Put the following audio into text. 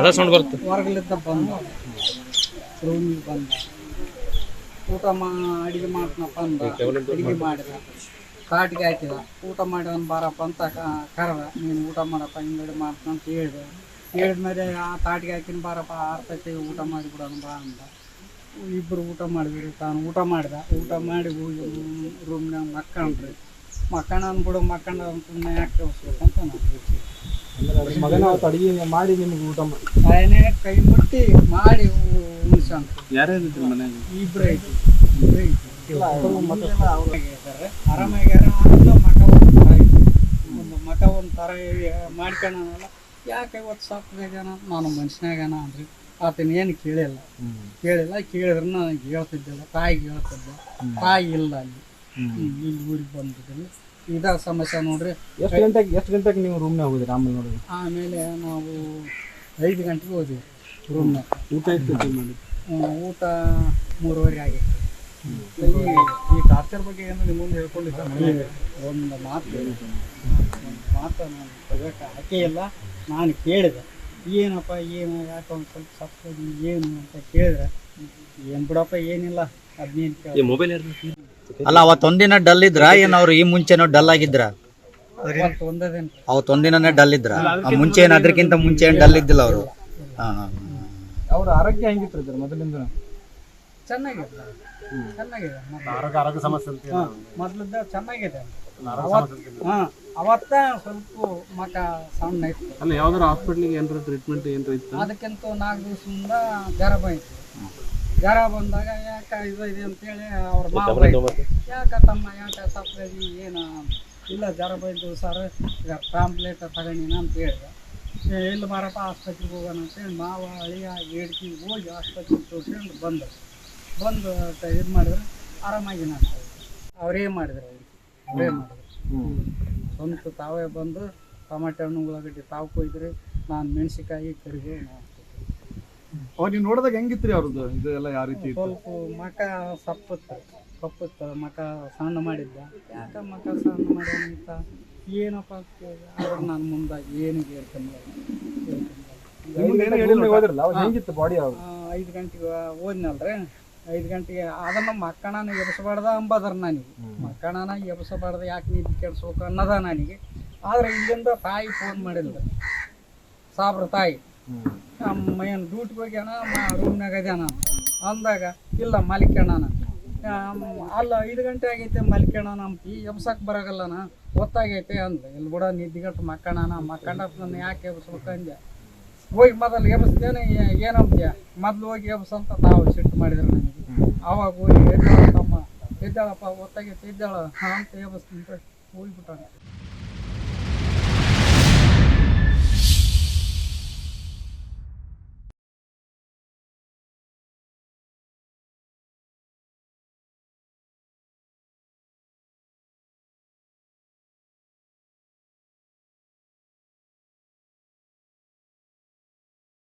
ಅದ ಸೌಂಡ್ ಬರುತ್ತೆ. ಹೊರಗಲಿದ್ದ ಬಂದ. ರೂಮಿಗೆ ಬಂದ. ಊಟ ಮಾ ಅಡಿಗೆ ಮಾಡ್ತನಪ್ಪ ಅಂದ. ಅಡಿಗೆ ಮಾಡಿದ. ಕಾಟಿಗೆ ಹಾಕಿದ. ಊಟ ಮಾಡಿ ಅವ್ನು ಬಾರಪ್ಪ ಅಂತ ಕರದ. ನೀನು ಊಟ ಮಾಡಪ್ಪ ಹಿಂಗಡಿ ಮಾಡ್ತಾನ ಅಂತ ಹೇಳಿದೆ. ಹೇಳಿದ್ಮೇಲೆ ಆ ತಾಟಿಗೆ ಹಾಕಿನ ಬಾರಪ್ಪ ಆರ್ತೈತಿ ಊಟ ಮಾಡಿ ಬಿಡೋಣ ಬಾ ಅಂದ. ಇಬ್ಬರು ಊಟ ಮಾಡಿದ್ರಿ ತಾನು. ಊಟ ಮಾಡಿದ. ಊಟ ಮಾಡಿ ಹೋಗಿ ರೂಮ್ನಾಗ ಮಕ್ಕಣ್ರಿ ಮಕ್ಕಣ ಅಂದ್ಬಿಡು ಮಕ್ಕಂಡ ಸುಮ್ಮನೆ ಯಾಕೆ ಅಂತ ನಾನು. ಮಗನ ಅವತ್ತು ಅಡಿಗೆ ಮಾಡಿ ನಿಮ್ಗೆ ಊಟ ಮಾಡಿ. ಕೈ ಮುಟ್ಟಿ ಮಾಡಿ ಉಣಿಸಂತ ಯಾರ್ಯಾರಿದ್ರು ಮನೆಯಾಗ ಇಬ್ರೇ ಐತಿ ಇಬ್ರು ಐತಿ ಆರಾಮಾಗ್ಯಾರ ಮಕ ಒಂದು ಥರ ಐತಿ. ಒಂದು ಥರ ಮಾಡ್ಕೊಳಲ್ಲ ಯಾಕೆ ಇವತ್ತು ಸಪ್ಪಗಾಗ್ಯಾನ ನಾನು ಮನುಷ್ಯನಾಗ್ಯಾನ ಅಂದ್ರಿ ಆತನ ಏನು ಕೇಳಿಲ್ಲ. ಕೇಳಿಲ್ಲ. ಕೇಳಿದ್ರೆ ನನಗೆ ಹೇಳ್ತಿದ್ದಿಲ್ಲ ತಾಯಿಗೆ ಹೇಳ್ತಿದ್ದೆ. ತಾಯಿ ಇಲ್ಲ ಅಲ್ಲಿ. ಇಲ್ಲಿ ಊರಿಗೆ ಬಂದಿದ್ದಿಲ್ಲ ಇದ ಸಮಸ್ಯೆ ನೋಡ್ರಿ ಎಷ್ಟು ಗಂಟೆಗೆ ಎಷ್ಟು ಗಂಟೆಗೆ ನೀವು ರೂಮ್ನಾಗ ಹೋಗಿದ್ರಿ ಆಮೇಲೆ ನೋಡಿ ಆಮೇಲೆ ನಾವು ಐದು ಗಂಟೆಗೆ ಹೋದ್ವಿ ರೂಮ್ನಾಗ ಊಟ ಎಷ್ಟು ಮಾಡಿ ಊಟ ಮೂರುವರೆ ಆಗಿತ್ತು ಈ ಟಾರ್ಚರ್ ಬಗ್ಗೆ ಏನು ನಿಮ್ಮ ಮುಂದೆ ಹೇಳ್ಕೊಂಡಿದ್ದ ಒಂದು ಮಾತು ಹೇಳಿದೆ. ಒಂದು ಮಾತು ನಾನು ತಗೋಕೆ ಹಾಕೇ ಇಲ್ಲ. ನಾನು ಕೇಳಿದೆ. ಏನಪ್ಪ ಏನು ಯಾಕೆ ಒಂದು ಸ್ವಲ್ಪ ಸಪ್ಪ ಏನು ಅಂತ ಕೇಳಿದ್ರೆ ಏನು ಬಿಡಪ್ಪ ಏನಿಲ್ಲ. ಹದಿನೈದು ಮೊಬೈಲ್ ಯಾರು ಅಲ್ಲ ಅವತ್ತೊಂದಿನ ಡಲ್ ಇದ್ರ? ಏನ್ ಅವ್ರು ಈ ಮುಂಚೆನೋ ಡಲ್ ಆಗಿದ್ರ? ಅವತ್ತು ಒಂದೇದೇನು ಅವತ್ತೊಂದಿನನೇ ಡಲ್ ಇದ್ರ? ಆ ಮುಂಚೆ ಏನ್ ಅದಕ್ಕಿಂತ ಮುಂಚೆ ಏನ್ ಡಲ್ ಇದ್ದಿಲ್ಲ ಅವರು? ಅವ್ರ ಆರೋಗ್ಯ ಹೆಂಗಿತ್ತು ಇದ್ರ ಮೊದಲಿಂದ ಚೆನ್ನಾಗಿದೆ. ಚೆನ್ನಾಗಿದೆ. ಆರೋಗ್ಯ ಆರೋಗ್ಯ ಸಮಸ್ಯೆ ಅಂತ ಮೊದಲಿದ್ದ ಚೆನ್ನಾಗಿದೆ. ಹಾಂ ಅವತ್ತ ಸ್ವಲ್ಪ ಮಕ ಸಣ್ಣ ಇತ್ತು. ಅಲ್ಲ ಯಾವ್ದಾರ ಹಾಸ್ಪಿಟ್ಲಿಗೆ ಏನಾರ ಟ್ರೀಟ್ಮೆಂಟ್ ಏನಾರ ಇತ್ತು? ಅದಕ್ಕಿಂತ ನಾಲ್ಕು ದಿವಸದಿಂದ ಜ್ವರ ಜ್ವರ ಬಂದಾಗ ಯಾಕ ಇದು ಇದೆ ಅಂತೇಳಿ ಅವ್ರ ಮಾವ. ಯಾಕ ತಮ್ಮ ಯಾಕ ಸಪ್ರೇಜಿ ಏನು ಇಲ್ಲ ಜ್ವರ ಬಂದು ಸರ್ ಈಗ ಟ್ಯಾಂಪ್ಲೆಟ್ ತಗೊಂಡಿನ ಅಂತ ಹೇಳಿದೆ ಏ, ಎಲ್ಲಿ ಬಾರಪ್ಪ ಆಸ್ಪತ್ರೆಗೆ ಹೋಗೋಣ ಅಂತೇಳಿ ಮಾವ ಅಳಿಯ ಏಡ್ಕಿ ಹೋಗಿ ಆಸ್ಪತ್ರೆಗೆ ತೋರಿಸ್ಕೊಂಡು ಬಂದರು. ಬಂದು ಇದು ಮಾಡಿದ್ರೆ ಆರಾಮಾಗಿ ನಾನು ಅವರೇ ಮಾಡಿದ್ರು ಅವರೇ? ಮಾಡಿದ್ರು? ಸ್ವಂತ ತಾವೇ ಬಂದು ಟಮಾಟೆ ಹಣ್ಣು ಉಳ್ಳಾಗಡ್ಡೆ ತಾವು ಕೊಯ್ದ್ರಿ ನಾನು ಮೆಣಸಿಕಾಯಿ ಕರಿಬೇವು ಅವಾಗ ನೀವು ನೋಡಿದಾಗ ಹೆಂಗಿತ್ರಿ ಅವ್ರದ್ದು ಇದು ಎಲ್ಲ ಯಾವ ರೀತಿ ಇತ್ತು? ಸ್ವಲ್ಪ ಮಕ ಸಪ್ಪತ್ತ ಕಪ್ಪತ್ತು ಮಕ ಸಣ್ಣ ಮಾಡಿದ್ದ. ಯಾಕೆ ಮಕ ಸಣ್ಣ ಮಾಡ್ಯಾನ ಅಂತ ಏನಪ್ಪ. ಆದ್ರೆ ನಾನು ಮುಂದಾಗಿ ಏನು ಹೇಳ್ತೀನಿ ಹೋದ್ರಲ್ಲ ಅವಾಗ ಹೆಂಗಿತ್ತು ಬಾಡಿ ಅವ್ರು ಐದು ಗಂಟೆಗೆ ಓದ್ನಲ್ರಿ ಐದು ಗಂಟೆಗೆ ಅದನ್ನ ಮಕ್ಕಳನ್ನ ಎಬ್ಸಬಾರ್ದ ಅಂಬದ್ರ ನನಗೆ. ಮಕ್ಕಳನ್ನ ಎಬ್ಸಬಾರ್ದ ಯಾಕೆ ನಿದ್ದೆ ಕೆಡ್ಸ್ಬೇಕು ಅನ್ನದ ನನಗೆ. ಆದ್ರೆ ಇಲ್ಲಿಂದ ತಾಯಿ ಫೋನ್ ಮಾಡಿಲ್ಲ ಸಾಬ್ರ ತಾಯಿ. ಏನು ಡ್ಯೂಟಿಗೆ ಹೋಗ್ಯಾನ ರೂಮ್ನಾಗ ಅದ್ಯಾನ ಅಂದಾಗ, ಇಲ್ಲ ಮಲಿಕಣ್ಣನ ಅಲ್ಲ, ಐದು ಗಂಟೆ ಆಗೈತೆ ಮಲ್ಕಣ ನಮ್ಮ ಈ ಎಬ್ಸಕ್ ಬರಾಗಲ್ಲನ ಗೊತ್ತಾಗೈತೆ ಅಂದ ಇಲ್ಲಿ ಬಿಡ, ನಿದ್ದಿಗಟ್ಟು ಮಕ್ಕಣ್ಣ ಮಕ್ಕಂಡ ನನ್ನ ಯಾಕೆ ಎಬ್ಸ್ಬೇಕು ಅಂದೆ ಹೋಗಿ ಮೊದಲು ಎಬ್ಸ್ತೇನೆ ಏನಂತೀಯ ಮೊದ್ಲು ಹೋಗಿ ಎಬ್ಸಂತ ತಾವು ಸಿಟ್ಟು ಮಾಡಿದ್ರು ನನಗೆ. ಅವಾಗ ಹೋಗಿ ಎದ್ದಾಳ ಎದ್ದಾಳಪ್ಪ ಗೊತ್ತಾಗೈತೆ ಎದ್ದಾಳ, ಹಾಂ ಅಂತ ಎಬ್ಸ್ತೀನಿ ಹೋಗ್ಬಿಟ್ಟಾನೆ